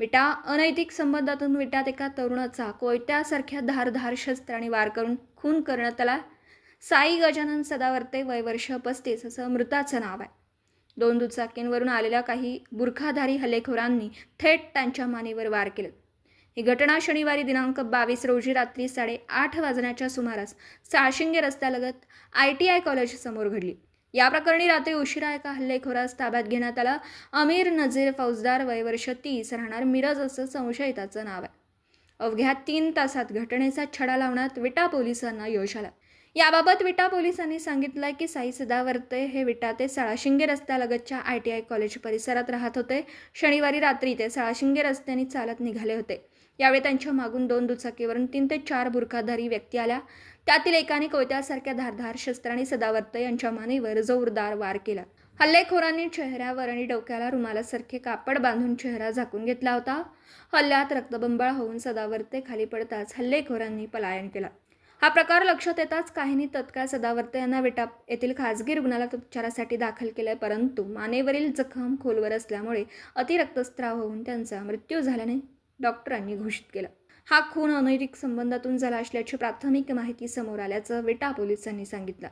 विटा अनैतिक संबंधातून विटात एका तरुणाचा कोयत्यासारख्या धारधार शस्त्राने वार करून खून करण्यात आला. साई गजानन सदावर्ते वय वर्ष पस्तीस असं मृताचं नाव आहे. दोन दुचाकींवरून आलेल्या काही बुरखाधारी हल्लेखोरांनी थेट त्यांच्या मानेवर वार केले. ही घटना शनिवारी दिनांक बावीस रोजी रात्री साडेआठ वाजण्याच्या सुमारास साळशिंगे रस्त्यालगत आय टी आय कॉलेजसमोर घडली. या प्रकरणी रात्री उशिरा एका हल्लेखोरास ताब्यात घेण्यात आला. अमीर नझीर फौजदार वयवर्ष तीस राहणार मिरज असं संशयिताचं नाव आहे. अवघ्या तीन तासात घटनेचा छडा लावण्यात विटा पोलिसांना यश आलं. याबाबत विटा पोलिसांनी सांगितलं की साई सदावर्ते हे विटा ते साळाशिंगे रस्त्यालगतच्या आय टी आय कॉलेज परिसरात राहत होते. शनिवारी रात्री ते साळाशिंगे रस्त्याने चालत निघाले होते. यावेळी त्यांच्या मागून दोन दुचाकीवरून तीन ते चार बुरखाधारी व्यक्ती आल्या. त्यातील एकाने कोयत्यासारख्या धारधार शस्त्राने सदावर्ते यांच्या मानेवर जोरदार वार केला. हल्लेखोरांनी चेहऱ्यावर आणि डोक्याला रुमालासारखे कापड बांधून चेहरा झाकून घेतला होता. हल्ल्यात रक्तबंबाळ होऊन सदावर्ते खाली पडताच हल्लेखोरांनी पलायन केलं. हा प्रकार लक्षात येताच काहींनी तत्काळ सदावर्त यांना विटा येथील खाजगी रुग्णालयात उपचारासाठी दाखल केलं परंतु मानेवरील जखम खोलवर असल्यामुळे अतिरक्तस्राव होऊन त्यांचा मृत्यू झाल्याने डॉक्टरांनी घोषित केलं. हा खून अनैतिक संबंधातून झाला असल्याची प्राथमिक माहिती समोर आल्याचं विटा पोलिसांनी सांगितलं.